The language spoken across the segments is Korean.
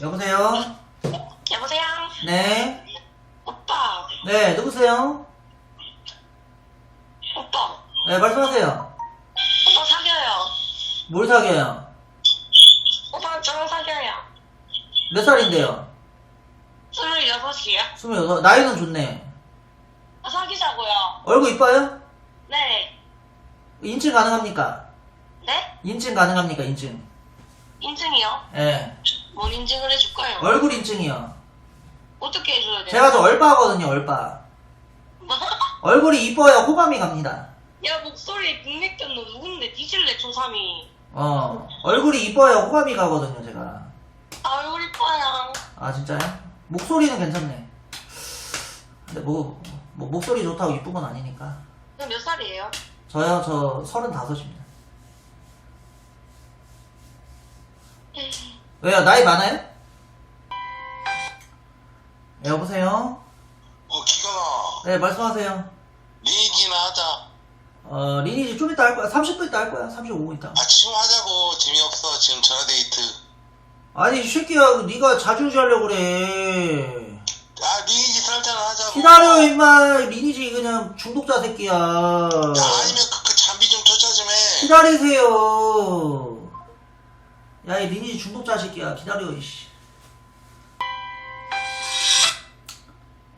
여보세요? 여보세요? 네. 오빠, 네, 누구세요? 오빠, 네, 말씀하세요. 오빠 사겨요. 뭘 사겨요? 오빠 저랑 사겨요. 몇 살인데요? 26이요? 스물여섯. 나이는 좋네. 아, 사귀자고요. 얼굴 이뻐요? 네. 인증 가능합니까? 네? 인증 가능합니까, 인증? 인증이요? 예. 뭔 인증을 해줄까요? 얼굴 인증이요. 어떻게 해줘야 돼요? 제가 저 얼빠거든요, 얼빠. 뭐? 얼굴이 이뻐야 호감이 갑니다. 야, 목소리 빅맥견 너 누군데? 뒤질래, 초3이. 어. 얼굴이 이뻐야 호감이 가거든요, 제가. 아, 얼굴 이뻐요. 아, 진짜요? 목소리는 괜찮네. 근데 뭐, 뭐 목소리 좋다고 이쁜 건 아니니까. 그럼 몇 살이에요? 저요, 저 서른다섯입니다. 왜요? 나이 많아요? 네, 여보세요? 어, 기가나. 네, 말씀하세요. 리니지나 하자. 어, 리니지 좀 이따 할 거야. 30분 이따 할 거야. 35분 있다. 아, 지금 하자고. 재미없어. 지금 전화데이트. 아니, 이 새끼야, 네가 자주지 하려고 그래. 아, 리니지 살잖아 하자고. 기다려, 임마. 리니지 그냥 중독자 새끼야. 야, 아니면 그, 그 잠비 좀 투자 좀 해. 기다리세요. 야, 이 리니지 중독자 새끼야. 기다려, 이씨.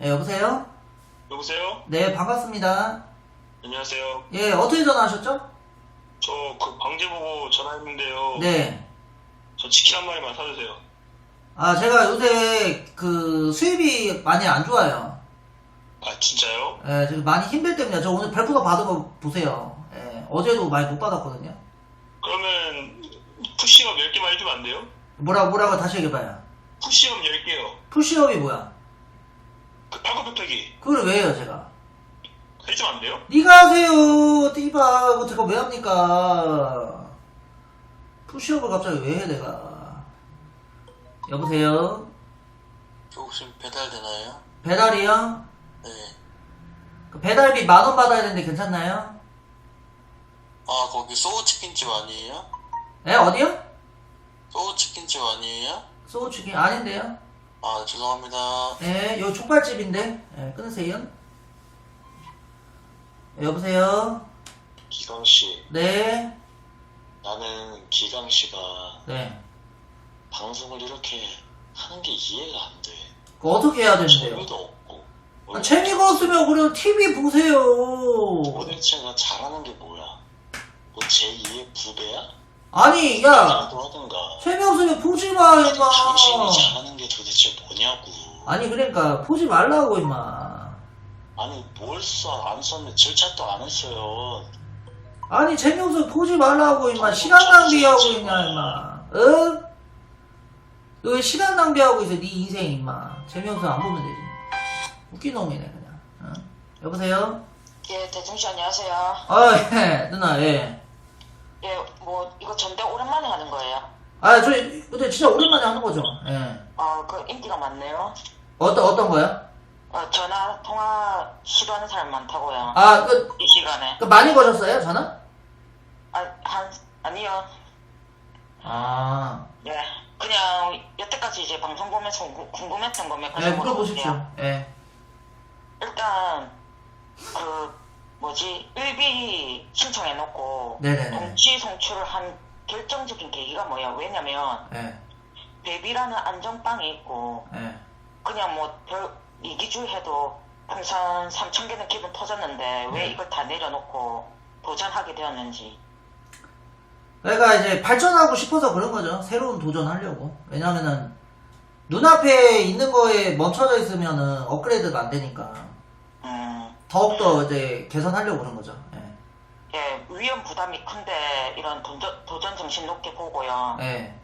예, 여보세요? 여보세요? 네, 반갑습니다. 안녕하세요. 예, 어떻게 전화하셨죠? 저 그 방제 보고 전화했는데요. 네. 저 치킨 한 마리만 사주세요. 아, 제가 요새 그 수입이 많이 안 좋아요. 아 진짜요? 예, 지금 많이 힘들 때문에 저 오늘 발표가 받은 거 보세요. 예, 어제도 많이 못 받았거든요. 푸시업 10개만 해주면 안 돼요? 뭐라, 뭐라고 다시 얘기해봐요. 푸시업 10개요. 푸시업이 뭐야? 그 팔굽혀펴기 그걸 왜 해요, 제가? 해주면 안 돼요? 네가 하세요, 띠바. 그거 제가 왜 합니까? 푸시업을 갑자기 왜 해, 내가? 여보세요? 저 혹시 배달 되나요? 배달이요? 네. 그 배달비 만 원 받아야 되는데 괜찮나요? 아, 거기 소우 치킨집 아니에요? 예, 어디요? 소우 치킨집 아니에요? 소우 치킨 아닌데요? 아, 죄송합니다. 예, 요 족발집인데. 예, 끊으세요. 예, 여보세요? 기강 씨, 네, 나는 기강 씨가 네. 방송을 이렇게 하는 게 이해가 안 돼. 그 어떻게 해야 되는데요? 재미도 없고. 아, 재미가 없으면 그냥 TV 보세요. 도대체가 잘하는 게 뭐야? 뭐 제2의 부배야? 아니, 야, 나도. 재미없으면 보지 마, 임마. 당신이 잘하는 게 도대체 뭐냐고. 아니, 그러니까, 보지 말라고, 임마. 아니 뭘 써? 안 썼네. 절차도 안 했어요. 아니, 재미없으면 보지 말라고, 임마. 시간 낭비하고 있냐, 임마. 어? 너왜 시간 낭비하고 있어, 네 인생, 임마. 재미없으면 안 보면 되지. 웃긴 놈이네, 그냥. 어? 여보세요? 예, 대중 씨 안녕하세요. 아, 예, 누나, 예. 예, 뭐, 이거 전대 오랜만에 하는 거예요. 아, 저희, 근데 진짜 오랜만에 하는 거죠. 예. 어, 그 인기가 많네요. 어떤, 어떤 거요? 어, 전화, 통화 시도하는 사람 많다고요. 아, 그, 이 시간에. 그 많이 거셨어요, 전화? 아, 한, 아니요. 아, 예. 그냥, 여태까지 이제 방송 보면서 궁- 궁금했던 거몇 가지 네, 물어볼게요. 물어보십시오. 예. 일단, 그, 뭐지, 일비 신청해놓고, 네네네. 동치 송출을 한 결정적인 계기가 뭐야? 왜냐면, 예, 베비라는 안정빵이 있고, 예. 그냥 뭐, 별, 이기주 해도 풍선 3,000개는 기분 터졌는데, 왜 네. 이걸 다 내려놓고 도전하게 되었는지. 그러니까 이제 발전하고 싶어서 그런 거죠. 새로운 도전하려고. 왜냐면은, 눈앞에 있는 거에 멈춰져 있으면은 업그레이드가 안 되니까. 음, 더욱더 이제 개선하려고 그런 거죠. 예. 예, 위험 부담이 큰데, 이런 도전, 도전 정신 높게 보고요. 예.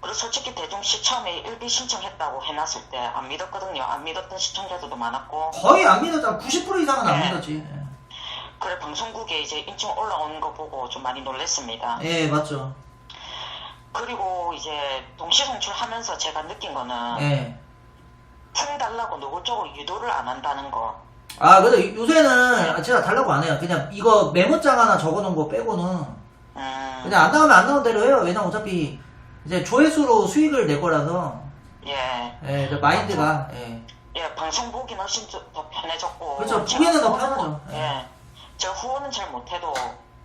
그리고 솔직히 대중시 처음에 일비 신청했다고 해놨을 때 안 믿었거든요. 안 믿었던 시청자들도 많았고, 거의 안 믿었잖아. 90% 이상은 안 네. 믿었지. 그래 방송국에 이제 인증 올라오는 거 보고 좀 많이 놀랬습니다. 예, 예, 맞죠. 그리고 이제 동시 송출하면서 제가 느낀 거는 예. 풍 달라고 노골적으로 유도를 안 한다는 거. 아, 근데 요새는 진짜 달라고 안 해요. 그냥 이거 메모장 하나 적어 놓은 거 빼고는 음, 그냥 안 나오면 안 나온 대로 해요. 왜냐면 어차피 이제 조회수로 수익을 낼 거라서 예, 예, 저 마인드가 예. 예, 방송 보기는 훨씬 더- 더 편해졌고. 그렇죠. 제가 보기는 더 후원은- 편하죠. 예. 제가 후원은 잘 못해도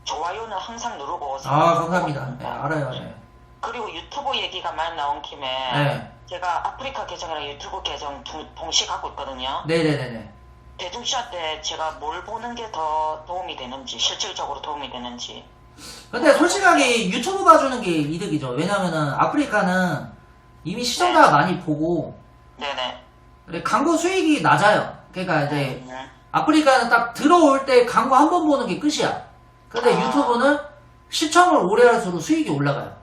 좋아요는 항상 누르고. 아 감사합니다. 예, 알아요. 예. 그리고 유튜브 얘기가 많이 나온 김에. 네. 제가 아프리카 계정이랑 유튜브 계정 두- 동시에 갖고 있거든요. 네네네네. 대중씨한테 제가 뭘 보는 게 더 도움이 되는지, 실질적으로 도움이 되는지. 근데 솔직하게 유튜브 봐주는 게 이득이죠. 왜냐면은 아프리카는 이미 시청자가 많이 보고 네네. 그리고 광고 수익이 낮아요. 그러니까 이제 음, 아프리카는 딱 들어올 때 광고 한 번 보는 게 끝이야. 근데 아. 유튜브는 시청을 오래 할수록 수익이 올라가요.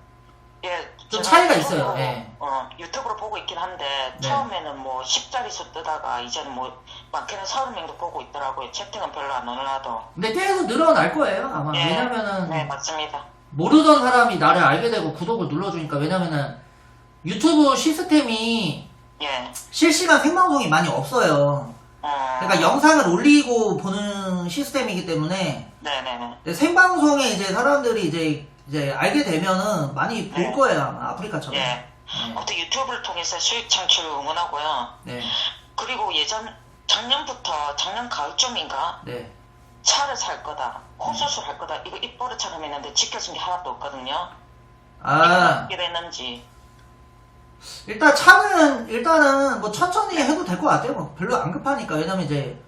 예. 좀 차이가 있어요, 예. 어, 유튜브로 보고 있긴 한데, 네. 처음에는 뭐 10자릿수 뜨다가, 이제는 뭐, 많게는 30명도 보고 있더라고요. 채팅은 별로 안 올라도. 근데 계속 늘어날 거예요. 아마 예. 왜냐면은 네, 맞습니다. 모르던 사람이 나를 알게 되고 구독을 눌러주니까 왜냐면은 유튜브 시스템이 예. 실시간 생방송이 많이 없어요. 어, 그러니까 영상을 올리고 보는 시스템이기 때문에 네네네. 생방송에 이제 사람들이 이제 이제 알게 되면은 많이 볼 네. 거예요 아마 아프리카처럼. 예. 네. 아무튼 유튜브를 통해서 수익 창출을 응원하고요. 네. 그리고 예전, 작년부터, 작년 가을쯤인가? 네. 차를 살 거다. 콘서트 할 거다. 이거 입버릇처럼 했는데 지켜진 게 하나도 없거든요. 아 어떻게 됐는지. 일단 차는 일단은 뭐 천천히 해도 될 것 같아요. 뭐 별로 안 급하니까 왜냐면 이제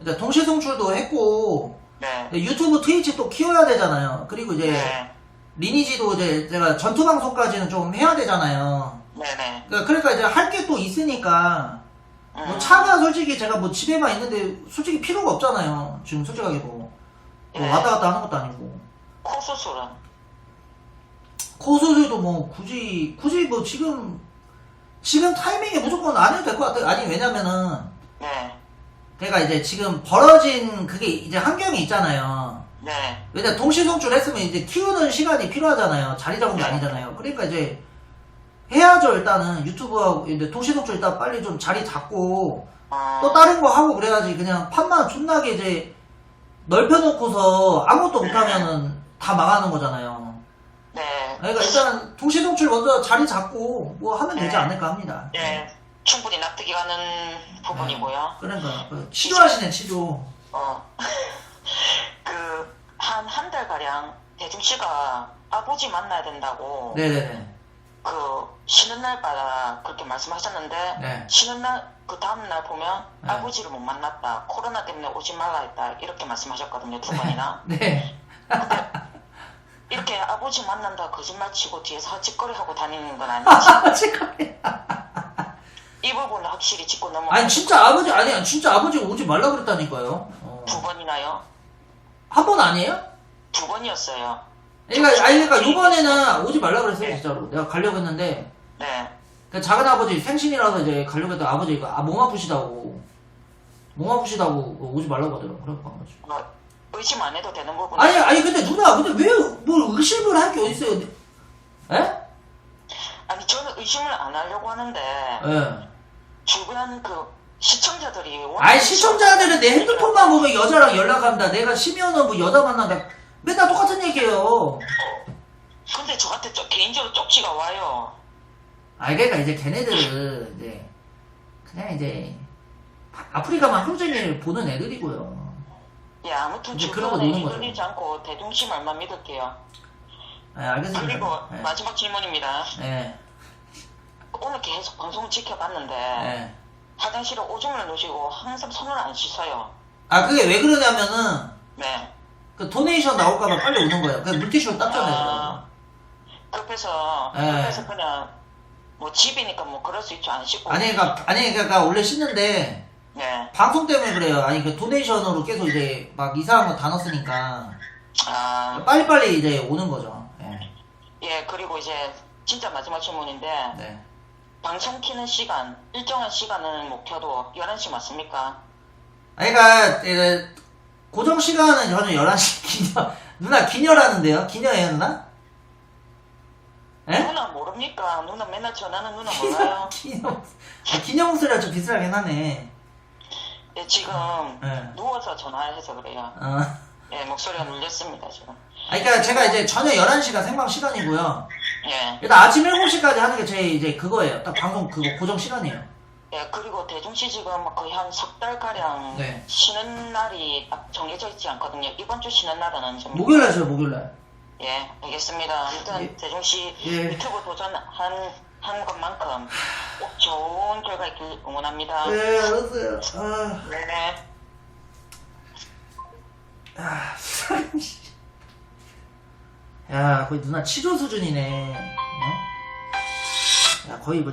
이제 동시 송출도 했고 네. 유튜브 트위치 또 키워야 되잖아요. 그리고 이제 네. 리니지도 이제 제가 전투 방송까지는 좀 해야 되잖아요. 네네. 그러니까 그러니까 이제 할 게 또 있으니까 뭐 음. 차가 솔직히 제가 뭐 집에만 있는데 솔직히 필요가 없잖아요. 지금 솔직하게 뭐, 뭐 네. 왔다 갔다 하는 것도 아니고 코 수술은? 코 수술도 뭐 굳이 굳이 뭐 지금 지금 타이밍에 무조건 안 해도 될 것 같아요. 아니 왜냐면은 네. 그러니까 이제 지금 벌어진 그게 이제 환경이 있잖아요. 네. 왜냐 동시 송출 했으면 이제 키우는 시간이 필요하잖아요. 자리 잡은 게 네. 아니잖아요. 그러니까 이제 해야죠 일단은 유튜브하고 이제 동시 송출 일단 빨리 좀 자리 잡고 어, 또 다른 거 하고 그래야지 그냥 판만 존나게 이제 넓혀놓고서 아무것도 못하면은 다 망하는 거잖아요. 네. 그러니까 일단은 동시 송출 먼저 자리 잡고 뭐 하면 되지 네. 않을까 합니다. 예. 충분히 납득이 가는 부분이고요. 그러니까 그 치료하시네 치료. 어. 그, 한, 한 달 가량 대중 씨가 아버지 만나야 된다고, 네네네. 그, 쉬는 날마다 그렇게 말씀하셨는데, 네. 쉬는 날, 그 다음 날 보면 네. 아버지를 못 만났다. 코로나 때문에 오지 말라 했다. 이렇게 말씀하셨거든요. 두 번이나. 네. 이렇게 아버지 만난다 거짓말 치고 뒤에서 헛짓거리 하고 다니는 건 아니지. 이 부분은 확실히 짚고 넘어. 아니 진짜 아버지 아니야 진짜 아버지 오지 말라 그랬다니까요. 어. 두 번이나요? 한 번 아니에요? 두 번이었어요. 그러니까 아니 그러니까 이번에는 오지 말라 그랬어요 진짜로. 내가 가려고 했는데 네. 그 작은 아버지 생신이라서 이제 가려고 했더니 아버지가 아, 몸 아프시다고 몸 아프시다고 오지 말라고 하더라고 간 거지. 뭐, 의심 안 해도 되는 부분. 아니 아니 근데 누나 근데 왜 뭘 의심을 할 게 어딨어요? 에? 아니 저는 의심을 안 하려고 하는데 예. 주변 그 시청자들이 워낙 아니 시청자들은 내 핸드폰만 보면 여자랑 연락한다. 내가 쉬면은 뭐 여자 만난다. 맨날 똑같은 얘기예요. 근데 저한테 쪽- 개인적으로 쪽지가 와요. 아 그러니까 이제 걔네들은 이제 그냥 이제 아프리카만 하루 종일 보는 애들이고요. 예, 아무튼 이제 그러고 주변에 노는 거죠. 흔들리지 않고 대중시 말만 믿을게요. 네, 알겠습니다. 그리고 네. 마지막 질문입니다. 네. 오늘 계속 방송 지켜봤는데 네. 화장실에 오줌을 놓으시고 항상 손을 안 씻어요. 아 그게 왜 그러냐면은 네. 그 도네이션 나올까봐 빨리 오는 거예요. 그냥 물티슈로 닦잖아요. 아. 급해서 네. 급해서 그냥 뭐 집이니까 뭐 그럴 수 있죠 안 씻고. 아니 그러니까 아니 그러니까 원래 씻는데 네. 방송 때문에 그래요. 아니 그 도네이션으로 계속 이제 막 이상한 거 다 넣었으니까 아. 빨리빨리 이제 오는 거죠. 네. 예 그리고 이제 진짜 마지막 질문인데 네. 방송 키는 시간 일정한 시간은 목표도 11시 맞습니까? 아니 그러니까 그 고정 시간은 저는 11시 기녀 누나 기녀라는데요? 기녀예요 누나? 에? 누나 모릅니까? 누나 맨날 전화는 누나 몰라요. 기녀 아, 기녀 목소리가 좀 비슷하긴 하네. 예, 지금 네. 누워서 전화해서 그래요. 어. 예, 목소리가 눌렸습니다 지금. 아 그러니까 제가 이제 저녁 11시가 생방 시간이고요. 예. 일단 아침 7시까지 하는 게 제 이제 그거예요. 딱 방송 그거 고정 시간이에요. 예, 그리고 대중시 지금 거의 한 석 달가량 네. 쉬는 날이 딱 정해져 있지 않거든요. 이번 주 쉬는 날은 언제입니까? 목요일 날 쉬어요, 목요일 날. 예, 알겠습니다. 아무튼 예. 대중시 예. 유튜브 도전한 한 것만큼 꼭 좋은 결과 있길 응원합니다. 네, 알았어요. 아, 네. 아. 야, 거의 누나 치료 수준이네. 어? 야, 거의 뭐